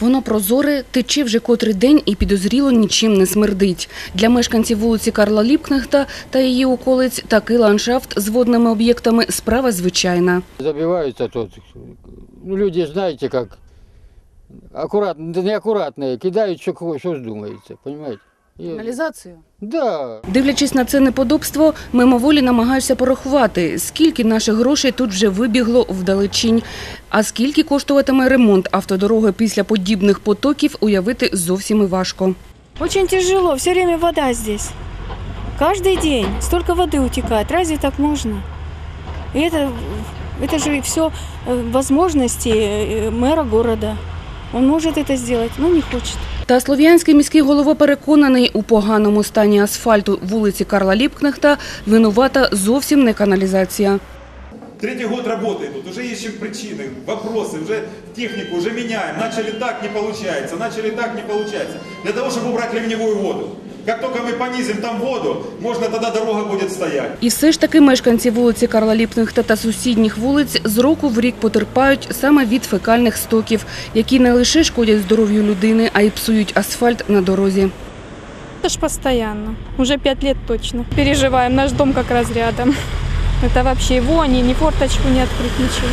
Воно прозоре, тече вже котрий день і підозріло нічим не смердить. Для мешканців вулиці Карла Ліпкнехта та її околиць такий ландшафт з водними об'єктами – справа звичайна. Забиваються тут. Ну, люди, знаєте, як акуратно, неакуратно, кидають, що что, думається, розумієте? Каналізацію? Да, Дивлячись на це неподобство, мимоволі намагаюся порахувати, скільки наших грошей тут вже вибігло вдалечінь. А скільки коштуватиме ремонт автодороги після подібних потоків, уявити зовсім і важко. Очень тяжело, все время вода здесь. Каждый день столько воды утекает. Разве так можно? И это, это же все возможности э, мэра города. Он может это сделать, но не хочет. Та слов'янський міський голова переконаний, у поганому стані асфальту вулиці Карла Ліпкнехта винувата зовсім не каналізація. Третий год работает, тут уже ищем причины, вопросы, уже технику уже меняем. Начали так, не получается, начали так, не получается. Для того, чтобы убрать ливневую воду. Как только мы понизим там воду, можно тогда дорога будет стоять. І все ж таки мешканці вулиці Карла Ліпкнехта та сусідніх вулиць з року в рік потерпають саме від фекальних стоків, які не лише шкодять здоров'ю людини, а й псують асфальт на дорозі. Это ж постоянно. Уже пять лет точно. Переживаем. Наш дом как раз рядом. Это вообще его, они ни форточку не открыть, ничего.